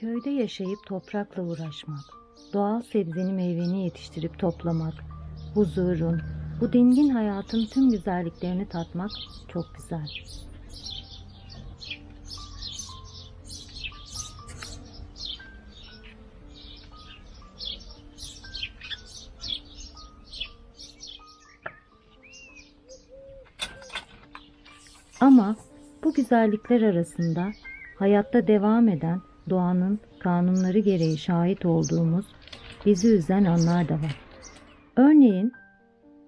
Köyde yaşayıp toprakla uğraşmak, doğal sebzeni meyveni yetiştirip toplamak, huzurun, bu dingin hayatın tüm güzelliklerini tatmak çok güzel. Ama bu güzellikler arasında hayatta devam eden doğanın kanunları gereği şahit olduğumuz bizi üzen anlar da var. Örneğin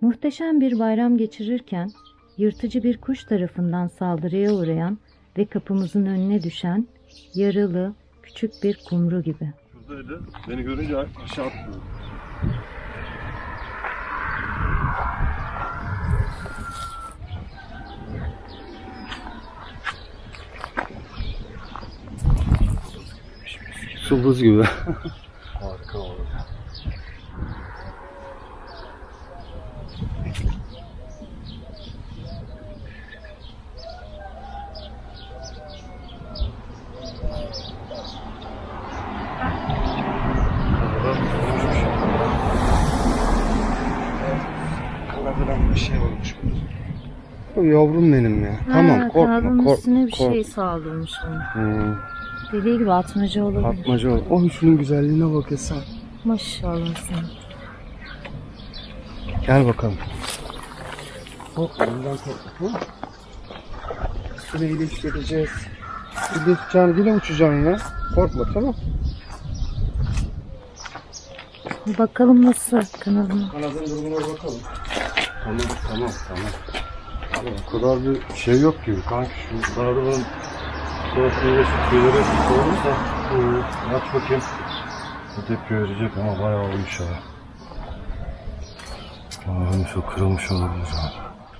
muhteşem bir bayram geçirirken yırtıcı bir kuş tarafından saldırıya uğrayan ve kapımızın önüne düşen yaralı küçük bir kumru gibi. Şuradaydı. Beni görünce aşağı attı. Su buz gibi. Harika oldu. Bir şey olmuş. Bu yavrum benim ya. tamam korkma kanadının kork, üstüne bir kork. şey saldırmış onu. Hmm, Dediği gibi atmaca olabilir. atmaca ol. Oh şunun güzelliğine bak Esen. Maşallah sana. Gel bakalım. Hop bundan korkma. tamam mı? Üstüne iyileştireceğiz. İyileşeceksin dile uçacaksın ya. Korkma tamam. Bakalım nasıl kanadına. Kanadın durumuna bakalım. Tamam tamam tamam. O kadar bir şey yok gibi kanki şu kanadımın şurasıyla şu tüyleri olursa Hı, aç bakayım. Tepki verecek ama bayağı olmuş. Olmuş o kırılmış olabilir.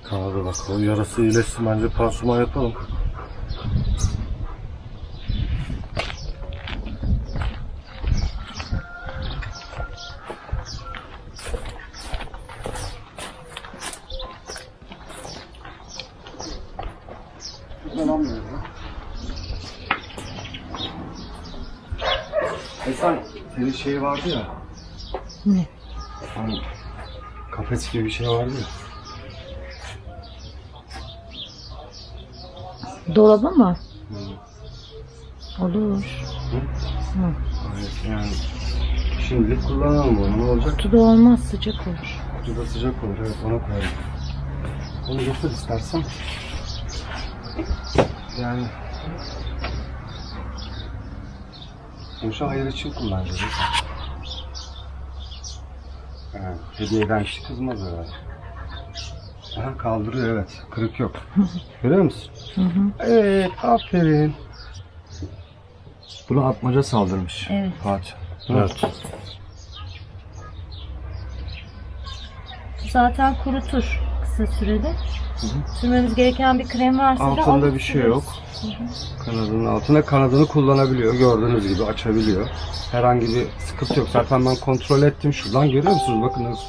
Kanada bak o yarası iyileşsin bence pansuman yapalım. Ben almıyorum ya. Esen senin şey vardı ya. Ne? Hani kafes gibi bir şey vardı ya. Dolaba mı? Olur. Evet, yani şimdilik kullanalım onu. Ne olacak? Kutuda olmaz sıcak olur. Kutuda sıcak olur. Evet ona koyalım. Onu getir istersen. Yani Yumuşa hayır için kullanacağız. Yani hediyeden kişi kızmaz herhalde. Aha, kaldırıyor evet. Kırık yok. Görüyor musun? Hı hı. Evet, aferin. Bunu atmaca saldırmış. Evet. Fatih. Evet. Zaten kurutur kısa sürede. Sürmemiz gereken bir krem varsa da Altında alıp bir şey süreriz. yok. Kanadının altına kanadını kullanabiliyor. Gördüğünüz gibi açabiliyor. Herhangi bir sıkıntı yok. Zaten ben kontrol ettim şuradan. Görüyor musunuz? Bakın nasıl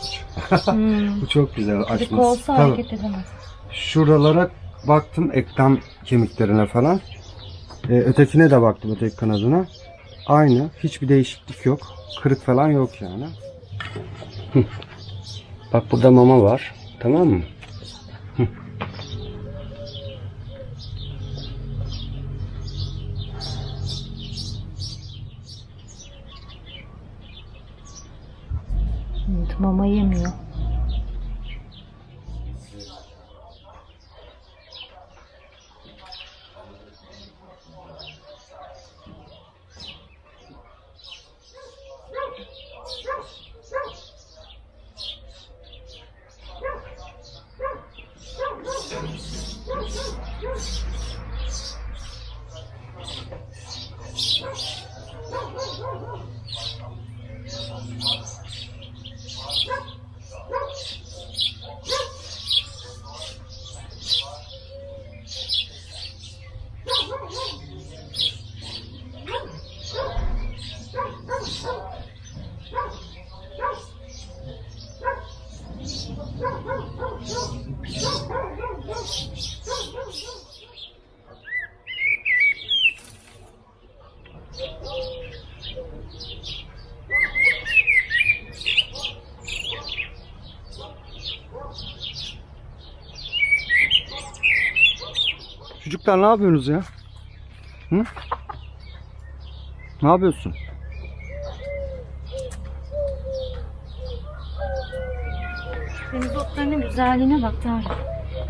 açıyor. Hmm. Bu çok güzel Kırık açması. olsa Tabii. hareket edemez. Şuralara baktım eklem kemiklerine falan. Ee, ötekine de baktım öteki kanadına. Aynı. Hiçbir değişiklik yok. Kırık falan yok yani. Bak burada mama var. Tamam mı? Hı. Evet, mama yemiyor. Çocuklar ne yapıyorsunuz ya? Hı? Ne yapıyorsun? Deniz otlarının güzelliğine bak Tarık.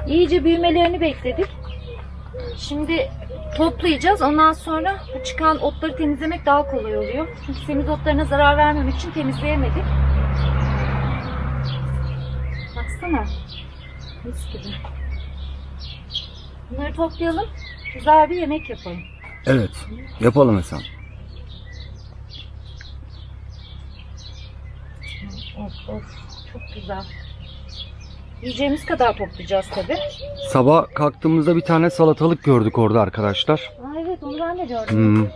İyice büyümelerini bekledik. Şimdi toplayacağız. Ondan sonra çıkan otları temizlemek daha kolay oluyor. Çünkü semiz otlarına zarar vermemek için temizleyemedik. Baksana. Mis gibi. Bunları toplayalım. Güzel bir yemek yapalım. Evet. Yapalım Hasan. Of of. Çok güzel. Yiyeceğimiz kadar toplayacağız tabii. Sabah kalktığımızda bir tane salatalık gördük orada arkadaşlar. Aa, evet onu ben de gördüm. Hmm.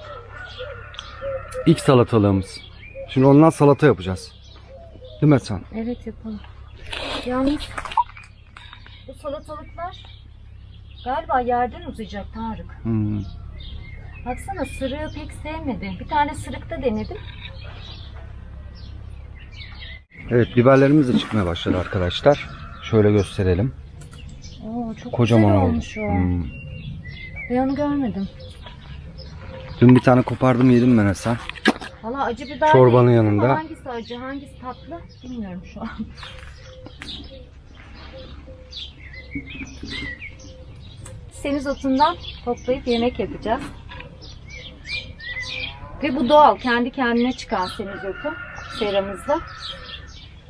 İlk salatalığımız. Şimdi ondan salata yapacağız. Değil mi Hasan? Evet yapalım. Yalnız bu salatalıklar galiba yerden uzayacak Tarık. Hmm. Baksana sırığı pek sevmedim. Bir tane sırıkta denedim. Evet biberlerimiz de çıkmaya başladı arkadaşlar. Şöyle gösterelim. Oo, çok Kocaman güzel oldu. olmuş o. Hmm. Ben onu görmedim. Dün bir tane kopardım yedim ben Hasan. Valla acı biber Çorbanın değil ama yanında. Hangisi acı hangisi tatlı bilmiyorum şu an. Semizotundan toplayıp yemek yapacağız. Ve bu doğal. Kendi kendine çıkan semizotu seramızda.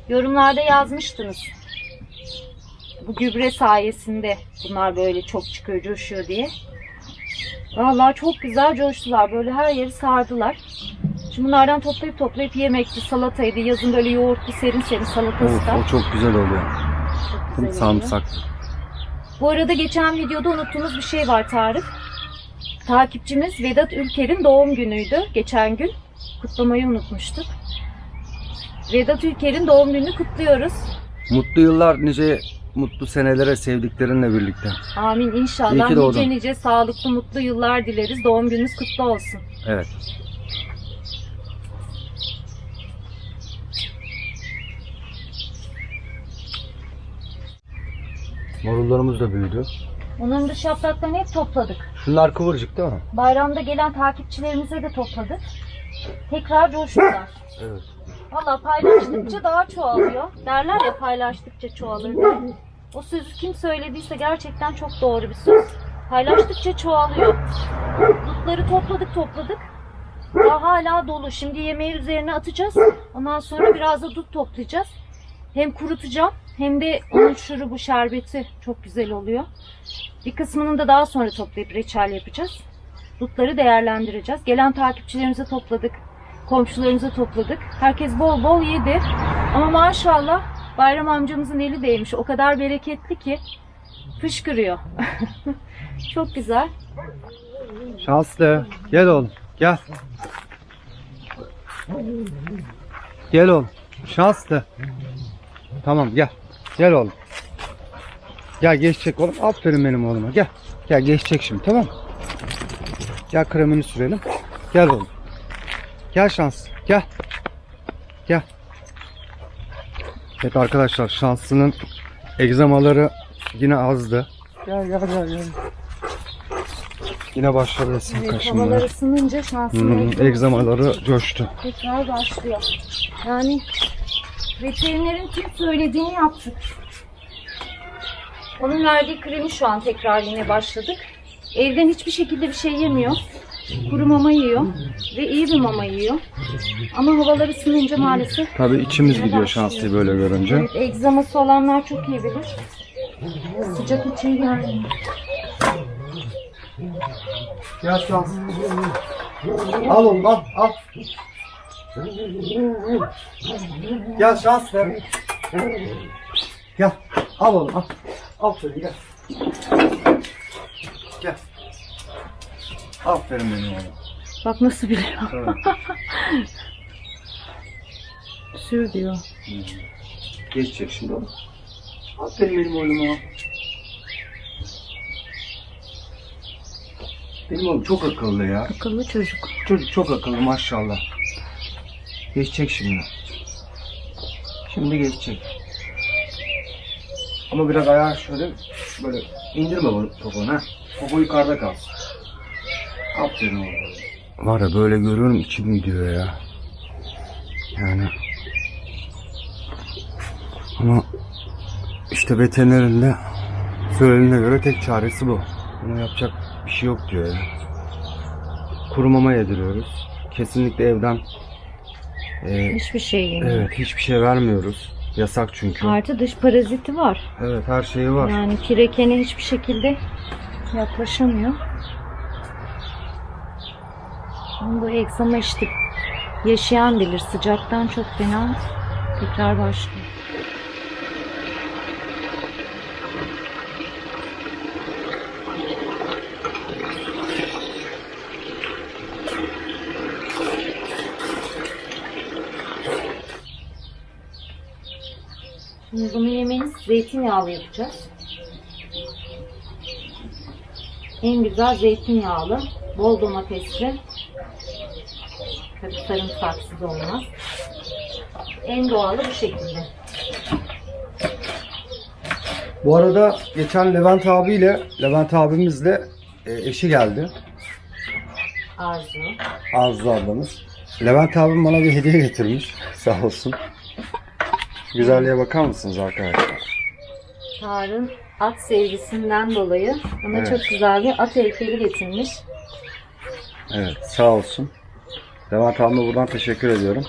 Yorumlarda yazmıştınız. Bu gübre sayesinde bunlar böyle çok çıkıyor, coşuyor diye. Vallahi çok güzel coştular. Böyle her yeri sardılar. Şimdi bunlardan toplayıp toplayıp yemekti, salataydı. Yazın böyle yoğurtlu serin serin salatası Of, da. o çok güzel oluyor. Çok güzel oluyor. sarımsak. Bu arada geçen videoda unuttuğumuz bir şey var Tarık. Takipçimiz Vedat Ülker'in doğum günüydü geçen gün. Kutlamayı unutmuştuk. Vedat Ülker'in doğum gününü kutluyoruz. Mutlu yıllar nice mutlu senelere sevdiklerinle birlikte. Amin İyi inşallah ki doğdun. nice nice sağlıklı mutlu yıllar dileriz. Doğum gününüz kutlu olsun. Evet. Marullarımız da büyüdü. Onların dış yapraklarını hep topladık. Şunlar kıvırcık değil mi? Bayramda gelen takipçilerimize de topladık. Tekrar coştular. Evet. Valla paylaştıkça daha çoğalıyor. Derler ya paylaştıkça çoğalır diye. O sözü kim söylediyse gerçekten çok doğru bir söz. Paylaştıkça çoğalıyor. Dutları topladık topladık. Daha hala dolu. Şimdi yemeği üzerine atacağız. Ondan sonra biraz da dut toplayacağız. Hem kurutacağım hem de onun şurubu şerbeti çok güzel oluyor. Bir kısmını da daha sonra toplayıp reçel yapacağız. Dutları değerlendireceğiz. Gelen takipçilerimize topladık. Komşularımıza topladık. Herkes bol bol yedi. Ama maşallah Bayram amcamızın eli değmiş. O kadar bereketli ki fışkırıyor. Çok güzel. Şanslı. Gel oğlum. Gel. Gel oğlum. Şanslı. Tamam gel. Gel oğlum. Gel geçecek oğlum. Aferin benim oğluma. Gel. Gel geçecek şimdi tamam mı? Gel kremini sürelim. Gel oğlum. Gel şans. Gel. Gel. Evet arkadaşlar şanslının egzamaları yine azdı. Gel gel gel gel. Yine başladı resim Evet, kaşınma. havalar ısınınca şanslı Hmm, egzamaları coştu. tekrar başlıyor. Yani veterinerin tüm söylediğini yaptık. Onun verdiği kremi şu an tekrar yine başladık. Evden hiçbir şekilde bir şey yemiyor. Kuru mama yiyor ve iyi bir mama yiyor. Ama havalar ısınınca maalesef Tabii içimiz gidiyor şanslıyı böyle görünce. evet, egzaması olanlar çok iyi bilir. Sıcak içi gelmiyor. Gel şans. Al oğlum al al. Gel şans ver. Gel. Al oğlum al. Al şöyle gel. Gel. Aferin benim oğlum. Bak nasıl biliyor. Evet. Sür diyor. Geçecek şimdi oğlum. Aferin benim oğluma. Benim oğlum çok akıllı ya. Akıllı çocuk. Çocuk çok akıllı maşallah. Geçecek şimdi. Şimdi geçecek. Ama biraz ayağı şöyle böyle indirme bunu topuğunu ha. Topuğu yukarıda kalsın. Aferin oğlum. Var ya böyle görüyorum içim gidiyor ya. Yani ama işte veterinerin de söylediğine göre tek çaresi bu. Buna yapacak bir şey yok diyor ya. Kuru mama yediriyoruz. Kesinlikle evden e, Hiçbir şey yemiyor. evet hiçbir şey vermiyoruz. Yasak çünkü. Artı dış paraziti var. Evet her şeyi var. Yani kirekene hiçbir şekilde yaklaşamıyor. Ama bu egzama işte yaşayan bilir. Sıcaktan çok fena tekrar başlıyor. Şimdi bunu yemeğiniz zeytinyağlı yapacağız. En güzel zeytinyağlı, bol domatesli. Tabii sarımsaksız olmaz. En doğalı bu şekilde. Bu arada geçen Levent abiyle, Levent abimizle e, eşi geldi. Arzu. Arzu ablamız. Levent abim bana bir hediye getirmiş. Sağ olsun. Güzelliğe bakar mısınız arkadaşlar? Tarık'ın at sevgisinden dolayı bana Evet. çok güzel bir at heykeli getirmiş. Evet sağ olsun. Levent abime buradan teşekkür ediyorum.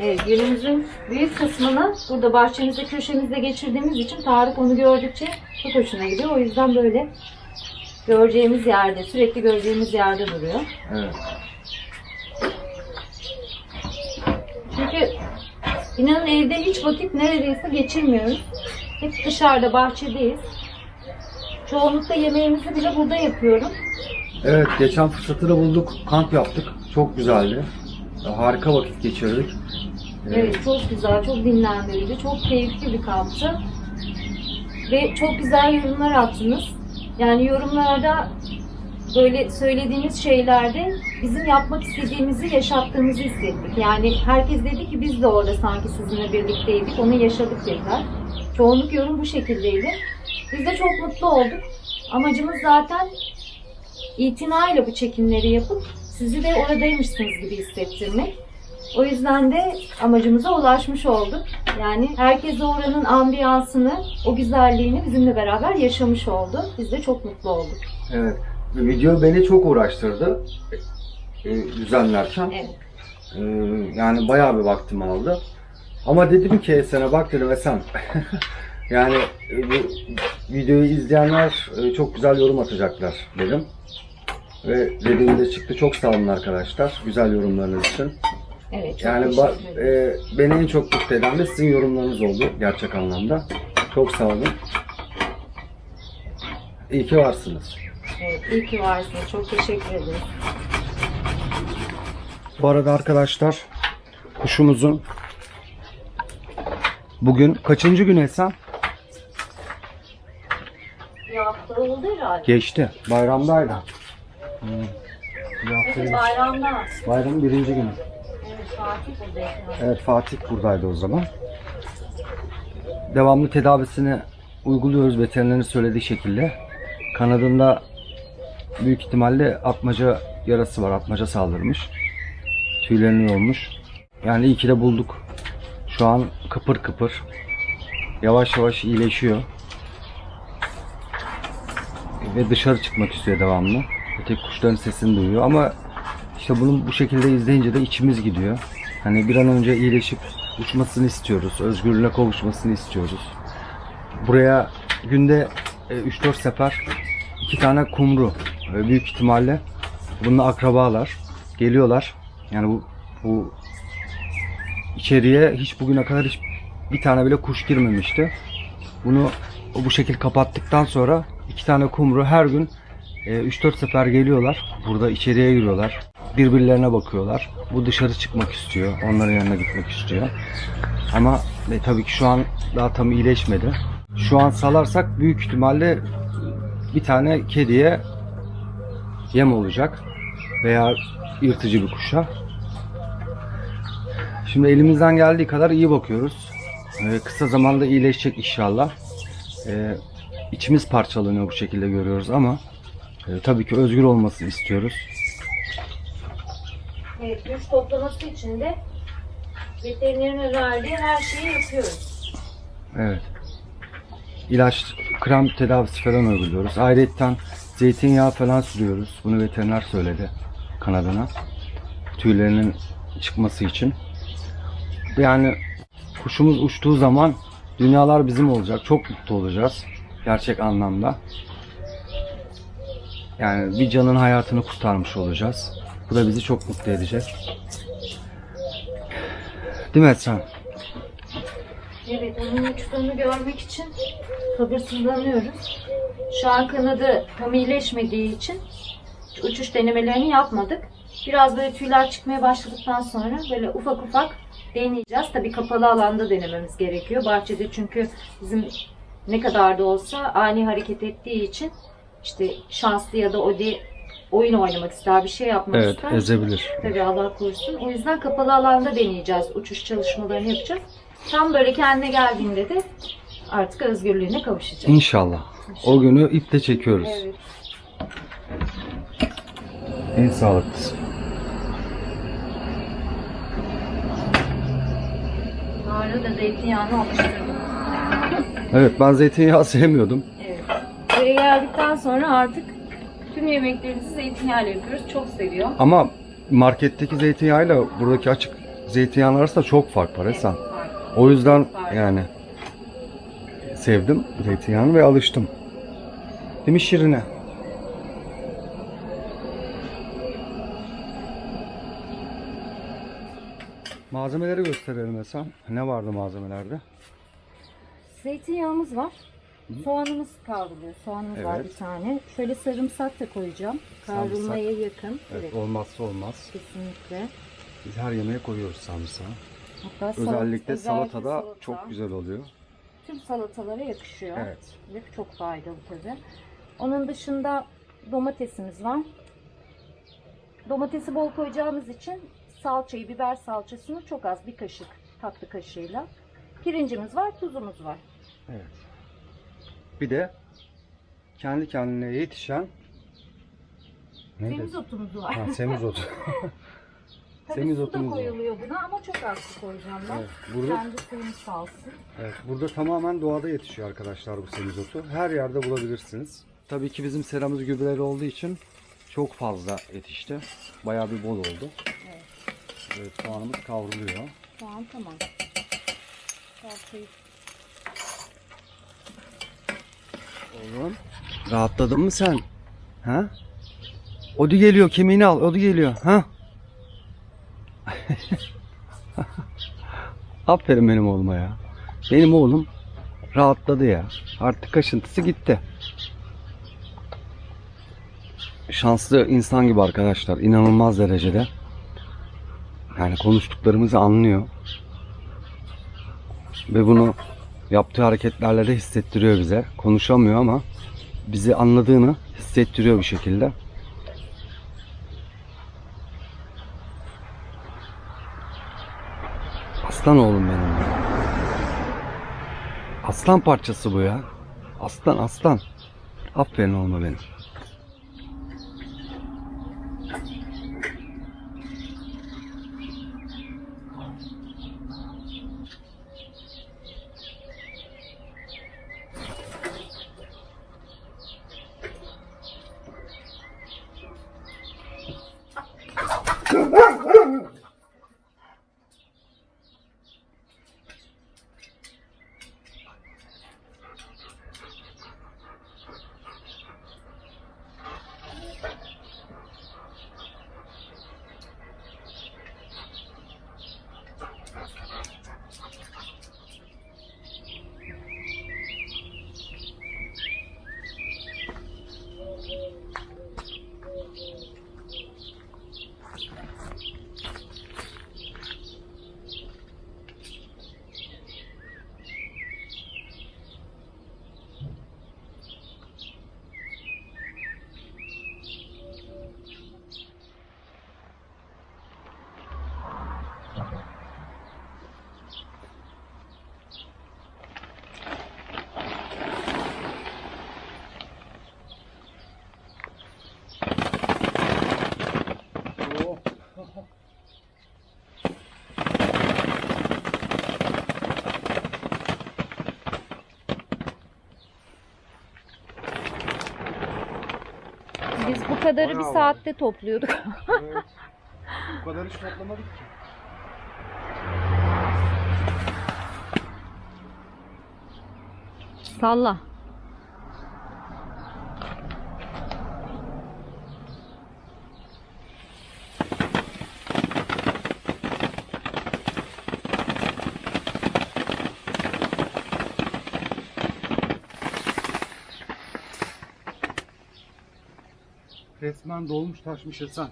Evet, günümüzün büyük kısmını burada bahçemizde, köşemizde geçirdiğimiz için Tarık onu gördükçe çok hoşuna gidiyor. O yüzden böyle göreceğimiz yerde, sürekli göreceğimiz yerde duruyor. Evet. Çünkü inanın evde hiç vakit neredeyse geçirmiyoruz. Hep dışarıda, bahçedeyiz. Çoğunlukla yemeğimizi bile burada yapıyorum. Evet geçen fırsatını bulduk. Kamp yaptık. Çok güzeldi. Harika vakit geçirdik. Ee, Evet, çok güzel, çok dinlendirici, çok keyifli bir kamptı. Ve çok güzel yorumlar attınız. Yani yorumlarda böyle söylediğiniz şeylerde bizim yapmak istediğimizi yaşattığımızı hissettik. Yani herkes dedi ki biz de orada sanki sizinle birlikteydik, onu yaşadık dediler. Çoğunluk yorum bu şekildeydi. Biz de çok mutlu olduk. Amacımız zaten itinayla bu çekimleri yapıp sizi de oradaymışsınız gibi hissettirmek. O yüzden de amacımıza ulaşmış olduk. Yani herkes oranın ambiyansını, o güzelliğini bizimle beraber yaşamış oldu. Biz de çok mutlu olduk. Evet. Video beni çok uğraştırdı. e, düzenlerken. Evet. Ee, yani bayağı bir vaktim aldı. Ama dedim ki Esen'e bak dedim Esen. yani e, bu videoyu izleyenler e, çok güzel yorum atacaklar dedim. Ve dediğimde çıktı. Çok sağ olun arkadaşlar. Güzel yorumlarınız için. Evet, çok Yani ba- e, beni en çok mutlu eden de sizin yorumlarınız oldu gerçek anlamda. Çok sağ olun. İyi ki varsınız. Evet, iyi ki varsınız. Çok teşekkür ederim. Bu arada arkadaşlar kuşumuzun bugün kaçıncı gün Esen? Bir hafta oldu herhalde. Geçti. Bayramdaydı. Hmm. Bir hafta geçti. bayramda. Bayramın birinci günü. Evet, Fatih buradaydı. Evet Fatih buradaydı o zaman. Devamlı tedavisini uyguluyoruz veterinerin söylediği şekilde. Kanadında büyük ihtimalle atmaca yarası var. Atmaca saldırmış. Tüylerini yolmuş. Yani iyi ki de bulduk. Şu an kıpır kıpır. Yavaş yavaş iyileşiyor. Ve dışarı çıkmak istiyor devamlı. Öteki kuşların sesini duyuyor ama işte bunu bu şekilde izleyince de içimiz gidiyor. Hani bir an önce iyileşip uçmasını istiyoruz. Özgürlüğüne kavuşmasını istiyoruz. Buraya günde e, 3-4 sefer iki tane kumru e, büyük ihtimalle bununla akrabalar geliyorlar. Yani bu, bu içeriye hiç bugüne kadar hiç bir tane bile kuş girmemişti. Bunu bu şekil kapattıktan sonra iki tane kumru her gün e, 3-4 sefer geliyorlar. Burada içeriye giriyorlar. Birbirlerine bakıyorlar. Bu dışarı çıkmak istiyor. Onların yanına gitmek istiyor. Ama e, tabii ki şu an daha tam iyileşmedi. Şu an salarsak büyük ihtimalle bir tane kediye yem olacak. Veya yırtıcı bir kuşa. Şimdi elimizden geldiği kadar iyi bakıyoruz. E, kısa zamanda iyileşecek inşallah. e, içimiz parçalanıyor bu şekilde görüyoruz ama e, tabii ki özgür olmasını istiyoruz. Evet, güç toplaması için de veterinerin önerdiği her şeyi yapıyoruz. Evet. İlaç, krem tedavisi falan uyguluyoruz. Ayrıca zeytinyağı falan sürüyoruz. Bunu veteriner söyledi kanadına. Tüylerinin çıkması için. Yani kuşumuz uçtuğu zaman dünyalar bizim olacak. Çok mutlu olacağız. Gerçek anlamda. Yani bir canın hayatını kurtarmış olacağız. Bu da bizi çok mutlu edecek. Değil mi Esra? Evet, onun uçtuğunu görmek için sabırsızlanıyoruz. Şu an kanadı tam iyileşmediği için uçuş denemelerini yapmadık. Biraz böyle tüyler çıkmaya başladıktan sonra böyle ufak ufak deneyeceğiz. Tabii kapalı alanda denememiz gerekiyor. Bahçede çünkü bizim ne kadar da olsa ani hareket ettiği için işte şanslı ya da o de oyun oynamak ister, bir şey yapmak Evet, ister. ezebilir. Tabii Allah korusun. O yüzden kapalı alanda deneyeceğiz. Uçuş çalışmalarını yapacağız. Tam böyle kendine geldiğinde de artık özgürlüğüne kavuşacak. İnşallah. O günü iple çekiyoruz. Evet. En sağlıklısı. Sonra da zeytinyağını alıştırdım. Evet ben zeytinyağı sevmiyordum. Evet. Buraya geldikten sonra artık tüm yemeklerimizi zeytinyağıyla yapıyoruz. Çok seviyor. Ama marketteki zeytinyağıyla buradaki açık zeytinyağın arasında çok fark var Esen. O yüzden yani sevdim zeytinyağını ve alıştım. Değil mi Şirine? Malzemeleri gösterelim Esen. Ne vardı malzemelerde? Zeytinyağımız var. Soğanımız kavruluyor. Soğanımız var Evet. bir tane. Şöyle sarımsak da koyacağım. Kavrulmaya yakın. Evet, Evet. olmazsa olmaz. Kesinlikle. Biz her yemeğe koyuyoruz sarımsağı. Hatta salat- Özellikle salatada salata. çok güzel oluyor. Tüm salatalara yakışıyor. Evet. Ve çok faydalı tabii. Onun dışında domatesimiz var. Domatesi bol koyacağımız için salçayı, biber salçasını çok az bir kaşık tatlı kaşığıyla. Pirincimiz var, tuzumuz var. Evet. Bir de kendi kendine yetişen ne Semizotumuz var. Ha, semizotu. Tabii su da semizotumuz var. koyuluyor buna ama çok az su koyacağım ben. Evet, burada Kendi suyunu salsın. evet, burada tamamen doğada yetişiyor arkadaşlar bu semizotu. Her yerde bulabilirsiniz. Tabii ki bizim seramız gübreleri olduğu için çok fazla yetişti. Bayağı bir bol oldu. Evet. Soğanımız kavruluyor. Şu an tamam. Salçayı Oğlum. Rahatladın mı sen? Ha? Odi geliyor kemiğini al. Odi geliyor. Ha? Aferin benim oğluma ya. Benim oğlum rahatladı ya. Artık kaşıntısı gitti. Şanslı insan gibi arkadaşlar. inanılmaz derecede. Yani konuştuklarımızı anlıyor. Ve bunu yaptığı hareketlerle de hissettiriyor bize. Konuşamıyor ama bizi anladığını hissettiriyor bir şekilde. Aslan oğlum benim. Aslan parçası bu ya. Aslan aslan. Aferin oğluma benim. Kadarı bir bayağı saatte topluyorduk. Evet. Bu kadar hiç toplamadık ki. Salla. Resmen dolmuş taşmış Esen.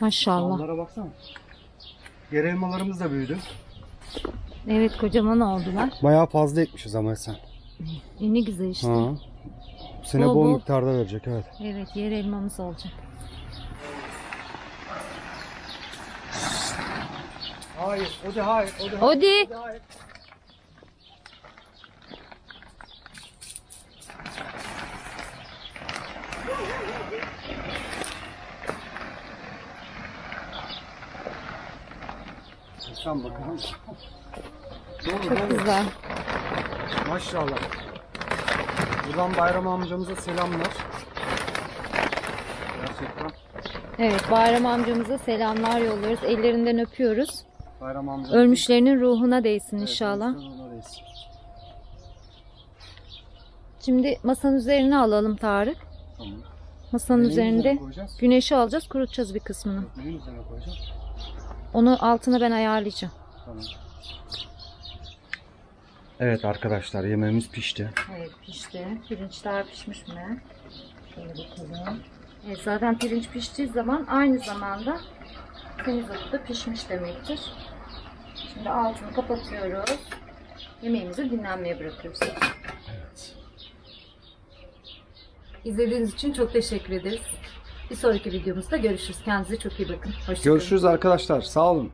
Maşallah. Dallara baksana. Yer elmalarımız da büyüdü. Evet kocaman oldular. Bayağı fazla ekmişiz ama Esen. E ne güzel işte. Ha. Bu sene Bol bol, bol. miktarda verecek evet. Evet yer elmamız olacak. Hayır, o da hayır, o da Odi. hayır. Sen bakalım. Doğru, Çok doğru. güzel. Maşallah. Buradan Bayram amcamıza selamlar. Gerçekten Evet Bayram amcamıza selamlar yolluyoruz. Ellerinden öpüyoruz. Bayram amca. Ölmüşlerinin ruhuna değsin Evet, inşallah. ölmüşlerin ruhuna değsin. Şimdi masanın üzerine alalım Tarık. Tamam. Masanın Neyin üzerinde güneşi alacağız, kurutacağız bir kısmını. Neyin üzerine koyacağız? Onu altına ben ayarlayacağım. Tamam. Evet arkadaşlar yemeğimiz pişti. Evet pişti. Pirinçler pişmiş mi? Şöyle bakalım. Evet, zaten pirinç piştiği zaman aynı zamanda semizotu da pişmiş demektir. Şimdi altını kapatıyoruz. Yemeğimizi dinlenmeye bırakıyoruz. İzlediğiniz için çok teşekkür ederiz. Bir sonraki videomuzda görüşürüz. Kendinize çok iyi bakın. Hoşçakalın. Görüşürüz arkadaşlar. Sağ olun.